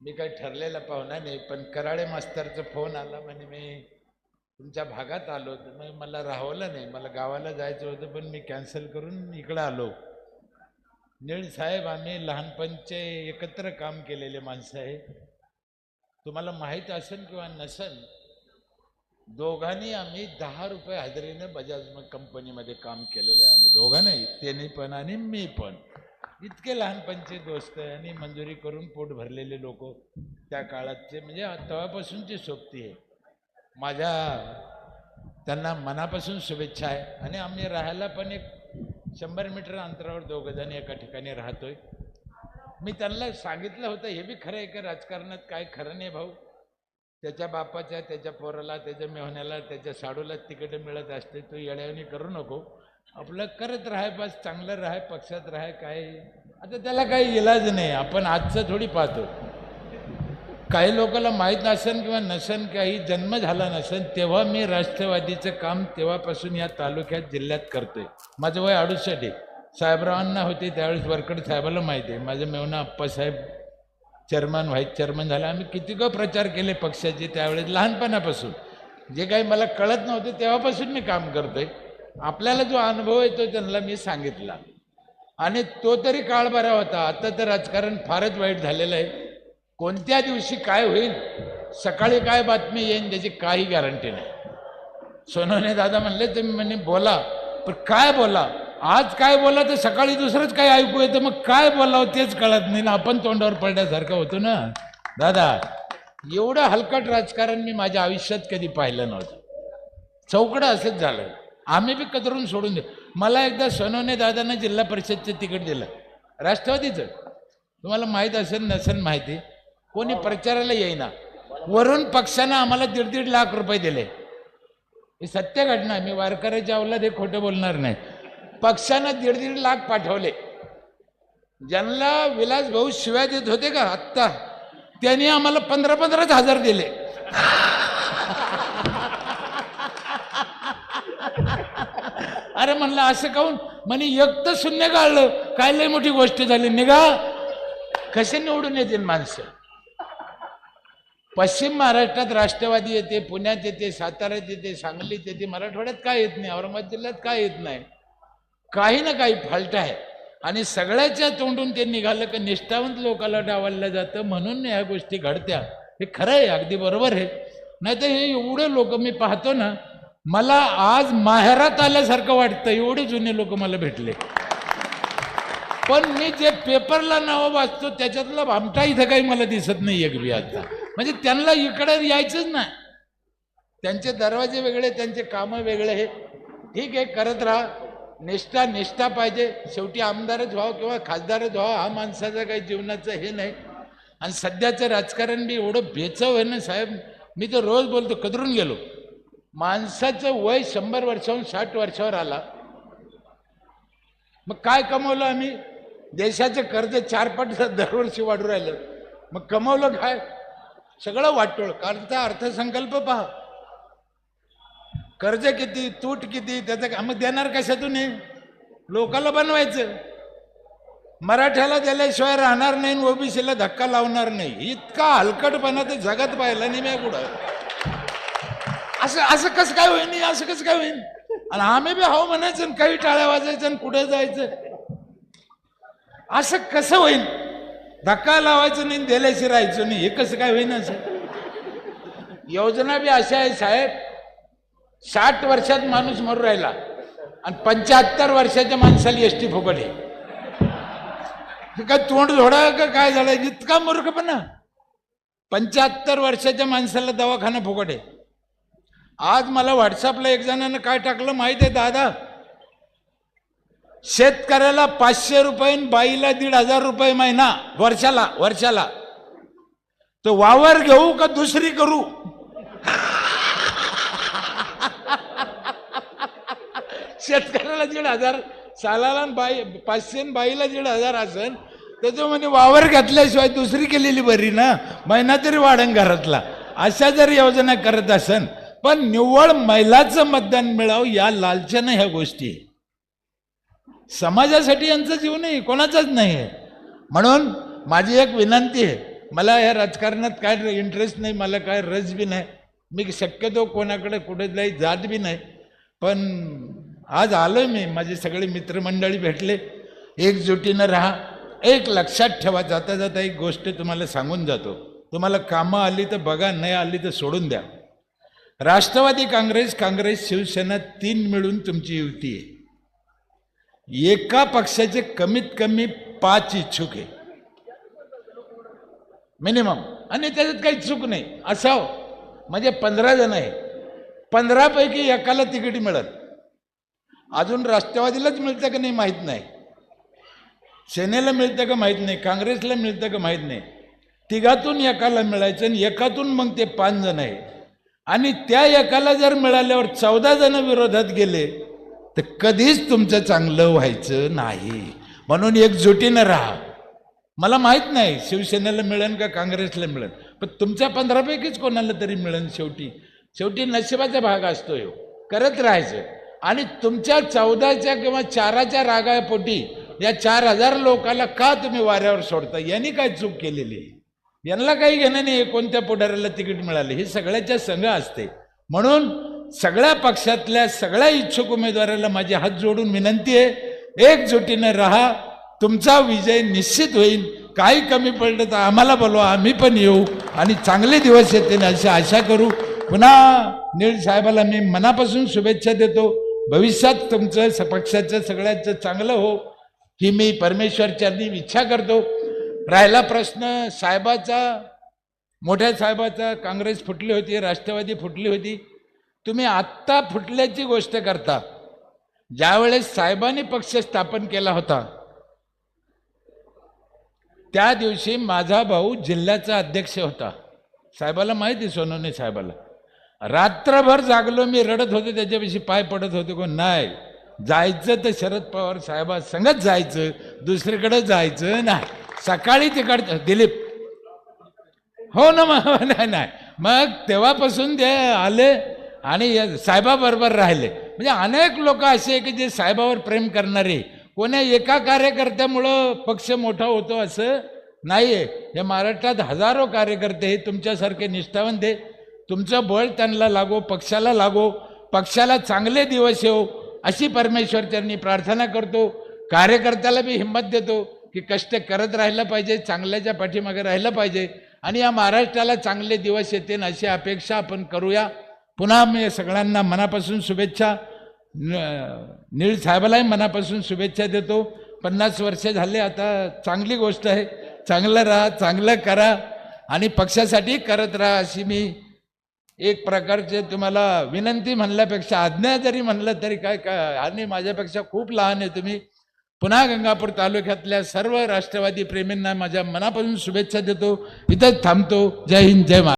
मी काही ठरलेला पाहुणा नाही पण कराळे मास्तरचा फोन आला म्हणे मी तुमच्या भागात आलो तर मग मला राहवलं नाही मला गावाला जायचं होतं पण मी कॅन्सल करून इकडं आलो. नीळ साहेब आम्ही लहानपणचे एकत्र काम केलेले माणसं आहे. तुम्हाला माहीत असेल किंवा नसेल दोघांनी आम्ही दहा रुपये हजेरीनं बजाज कंपनीमध्ये काम केलेलं आहे. आम्ही दोघांनाही त्यांनी पण आणि मी पण. इतके लहानपणचे दोस्त आहे. आणि मंजुरी करून पोट भरलेले लोक त्या काळातचे म्हणजे तेव्हापासूनची सोबती आहे. माझ्या त्यांना मनापासून शुभेच्छा आहे. आणि आम्ही राहायला पण एक शंभर मीटर अंतरावर दोघं जण एका ठिकाणी राहतोय. मी त्यांना सांगितलं होतं हे बी खरं आहे का? राजकारणात काय खरं नाही भाऊ? त्याच्या बापाच्या त्याच्या पोराला त्याच्या मेहण्याला त्याच्या साडूला तिकीट मिळत असते तू येड्यावणी करू नको. आपलं करत राहाय बस चांगलं राहाय पक्षात राहाय काय आता त्याला काही इलाज नाही. आपण आजचं थोडी पाहतो. काही लोकांना माहीत नसेल किंवा नसेल काही जन्म झाला नसेल तेव्हा मी राष्ट्रवादीचं काम तेव्हापासून या तालुक्यात जिल्ह्यात करतोय. माझं वय अडुसष्ट आहे. साहेबरावांना होते त्यावेळेस वरकड साहेबाला माहिती आहे. माझं मेवना अप्पासाहेब चेअरमन व्हाईस चेअरमन झाला. आम्ही किती गो प्रचार केले पक्षाचे त्यावेळेस लहानपणापासून. जे काही मला कळत नव्हतं तेव्हापासून मी काम करतोय. आपल्याला जो अनुभव येतो त्यांना मी सांगितला. आणि तो तरी काळ बरा होता. आता तर राजकारण फारच वाईट झालेलं आहे. कोणत्या दिवशी काय होईल सकाळी काय बातमी येईन त्याची काही गॅरंटी नाही. सोनवणे दादा म्हणले तुम्ही म्हणे बोला. पण काय बोला? आज काय बोला तर सकाळी दुसरंच काय ऐकू येतं. मग काय बोलावं तेच कळत नाही ना. आपण तोंडावर पडल्यासारखं होतो ना. दादा एवढं हलकट राजकारण मी माझ्या आयुष्यात कधी पाहिलं नव्हतं. चौकडं असंच झालं आम्ही बी कदरून सोडून देऊ मला एकदा सोनवणे दादांना जिल्हा परिषदचं तिकीट दिलं. राष्ट्रवादीचं. तुम्हाला माहीत असेल नसेल माहिती कोणी प्रचाराला येईना. वरून पक्षानं आम्हाला दीड दीड लाख रुपये दिले. ही सत्य घटना मी वारकऱ्याच्या अवलाद हे खोटं बोलणार नाही. पक्षानं दीड दीड लाख पाठवले. ज्यांना विलास भाऊ शिव्या देत होते का आत्ता त्यांनी आम्हाला पंधरा पंधराच हजार दिले. अरे म्हणलं असं काहून? म्हणे एक तर शून्य काढलं काय लय मोठी गोष्ट झाली. निघा. कसे निवडून येतील माणसं? पश्चिम महाराष्ट्रात राष्ट्रवादी येते पुण्यात येते साताऱ्यात येते सांगलीत येते. मराठवाड्यात काय येत नाही औरंगाबाद जिल्ह्यात काय येत नाही. काही ना काही फाल्ट आहे. आणि सगळ्याच्या तोंडून ते निघालं की निष्ठावंत लोकाला डावललं जातं. म्हणून ह्या गोष्टी घडत्या. हे खरं आहे अगदी बरोबर आहे. नाही तर हे एवढे लोक मी पाहतो ना मला आज माहेरात आल्यासारखं वाटतं. एवढे जुने लोक मला भेटले. पण मी जे पेपरला नावं वाचतो त्याच्यातला भामटा इथं काही मला दिसत नाही एक बी आता. म्हणजे त्यांना इकडे यायचंच नाही. त्यांचे दरवाजे वेगळे त्यांचे कामं वेगळे. हे ठीक आहे करत राहा. निष्ठा निष्ठा पाहिजे. शेवटी आमदारच व्हावं किंवा खासदारच व्हावं हा माणसाचा काही जीवनाचं हे नाही. आणि सध्याचं राजकारण बी एवढं बेचव आहे ना साहेब. मी तर रोज बोलतो कदरून गेलो. माणसाचं वय शंभर वर्षाहून साठ वर्षावर आला. मग काय कमवलं आम्ही? देशाचं कर्ज चार पट दरवर्षी वाढू राहिलं. मग कमवलं काय? सगळं वाटोळ. कालचा अर्थसंकल्प पहा. कर्ज किती तूट किती त्याचं मग देणार कशातून लोकाला बनवायचं. मराठ्याला दिल्याशिवाय राहणार नाही ओबीसीला धक्का लावणार नाही. इतका हलकटपणा तर जगात पाहिला नाही मी कुठं. असं असं कसं काय होईल असं कसं काय होईल आणि आम्ही बी हाव म्हणायचं आणि काही टाळ्या वाजायचं आणि कुठे जायचं? असं कसं होईल धक्का लावायचं नाही दिल्याशी राहायचं नाही. हे कसं काय होईन असं? योजना बी अशा आहे साहेब. साठ वर्षात माणूस मरू राहिला आणि पंच्याहत्तर वर्षाच्या माणसाला एस टी फुकट आहे. हे काय तोंड झोडा का काय झालं? इतका मूर्खपणा पंच्याहत्तर वर्षाच्या माणसाला दवाखाना फुकट आहे. आज मला व्हॉट्सअपला एक जणांना काय टाकलं माहिती आहे दादा? शेतकऱ्याला पाचशे रुपये आणि बाईला दीड हजार रुपये महिना वर्षाला वर्षाला. तर वावर घेऊ का दुसरी करू? शेतकऱ्याला दीड हजार सालाला आणि बाई पाचशे आणि बाईला दीड हजार असेल त्याचं म्हणे वावर घातल्याशिवाय दुसरी केलेली बरी ना महिना तरी वाढन घरातला. अशा जर योजना करत असेल पण निव्वळ महिलाचं मतदान मिळावं या लालच्यानं ह्या गोष्टी. आहे. समाजासाठी यांचं जीव नाही कोणाचाच नाही आहे. म्हणून माझी एक विनंती आहे मला या राजकारणात काय इंटरेस्ट नाही मला काय रस बी नाही. मी शक्यतो कोणाकडे कुठेही जात बी नाही. पण आज आलो मी माझे सगळे मित्रमंडळी भेटले. एकजुटीनं राहा. एक लक्षात ठेवा जाता जाता एक गोष्ट तुम्हाला सांगून जातो. तुम्हाला कामं आली तर बघा नाही आली तर सोडून द्या. राष्ट्रवादी काँग्रेस काँग्रेस शिवसेना तीन मिळून तुमची युती आहे. एका पक्षाचे कमीत कमी पाच इच्छुक आहे. मिनिमम आणि त्याच्यात काही चूक नाही. असाव. म्हणजे पंधरा जण आहे. पंधरापैकी एकाला तिकीट मिळत अजून राष्ट्रवादीलाच मिळतं का नाही माहीत नाही. सेनेला मिळतं का माहीत नाही. काँग्रेसला मिळतं का माहीत नाही. तिघातून एकाला मिळायचं आणि एकातून मग ते पाच जण आहे. आणि त्या एकाला जर मिळाल्यावर चौदा जण विरोधात गेले तर कधीच तुमचं चांगलं व्हायचं नाही. म्हणून एकजुटीनं राहा. मला माहीत नाही शिवसेनेला मिळेल का काँग्रेसला मिळेल. पण तुमच्या पंधरापैकीच कोणाला तरी मिळेल शेवटी. शेवटी नशिबाचा भाग असतो ह्यो करत राहायचं. आणि तुमच्या चौदाच्या किंवा चाराच्या रागापोटी या चार हजार लोकाला का तुम्ही वाऱ्यावर सोडता? यांनी काय चूक केलेली? आहे यांना काही घेणं नाही कोणत्या पुढाऱ्याला तिकीट मिळाले? हे सगळ्याच्या संघ असते. म्हणून सगळ्या पक्षातल्या सगळ्या इच्छुक उमेदवाराला माझे हात जोडून विनंती आहे एकजुटीनं राहा तुमचा विजय निश्चित होईल. काही कमी पडलं तर आम्हाला बोलवा आम्ही पण येऊ आणि चांगले दिवस येतील अशी आशा करू. पुन्हा नीळ साहेबाला मी मनापासून शुभेच्छा देतो. भविष्यात तुमचं स- पक्षाचं सगळ्याचं चांगलं हो ही मी परमेश्वरच्यांनी इच्छा करतो. राहिला प्रश्न साहेबाचा मोठ्या साहेबाचा काँग्रेस फुटली होती राष्ट्रवादी फुटली होती. तुम्ही आत्ता फुटल्याची गोष्ट करता. ज्यावेळेस साहेबांनी पक्ष स्थापन केला होता त्या दिवशी माझा भाऊ जिल्ह्याचा अध्यक्ष होता. साहेबाला माहिती सोनवणे साहेबाला. रात्रभर जागलो मी रडत होतो त्याच्याविषयी पाय पडत होते. कोण? नाही. जायचं तर शरद पवार साहेबा संगत जायचं दुसरीकडे जायचं नाही. सकाळी तिकडचं दिलीप. हो ना मग हो, नाही नाही. मग तेव्हापासून ते आले आणि साहेबाबरोबर राहिले. म्हणजे अनेक लोक असे की जे साहेबावर प्रेम करणारे. कोण्या एका कार्यकर्त्यामुळं पक्ष मोठा होतो असं नाही आहे या महाराष्ट्रात हजारो कार्यकर्ते हे तुमच्यासारखे निष्ठावंत आहे तुमचं बळ त्यांना लागो पक्षाला लागो. पक्षाला चांगले दिवस येऊ अशी परमेश्वर त्यांनी प्रार्थना करतो. कार्यकर्त्याला मी हिंमत देतो. की कष्ट करत राहिलं पाहिजे चांगल्याच्या पाठीमागे राहिलं पाहिजे. आणि या महाराष्ट्राला चांगले दिवस येतील अशी अपेक्षा आपण करूया. पुन्हा मी सगळ्यांना मनापासून शुभेच्छा. न- नीळ साहेबालाही मनापासून शुभेच्छा देतो. पन्नास वर्ष झाले आता चांगली गोष्ट आहे. चांगलं राहा चांगलं करा. आणि पक्षासाठी करत राहा अशी मी एक प्रकारचे तुम्हाला विनंती म्हणल्यापेक्षा आज्ञा जरी म्हणलं तरी काय काय आणि माझ्यापेक्षा खूप लहान आहे तुम्ही. पुन्हा गंगापूर तालुक्यातल्या सर्व राष्ट्रवादी प्रेमींना माझ्या मनापासून शुभेच्छा देतो. इथंच थांबतो. जय हिंद जय महाराष्ट्र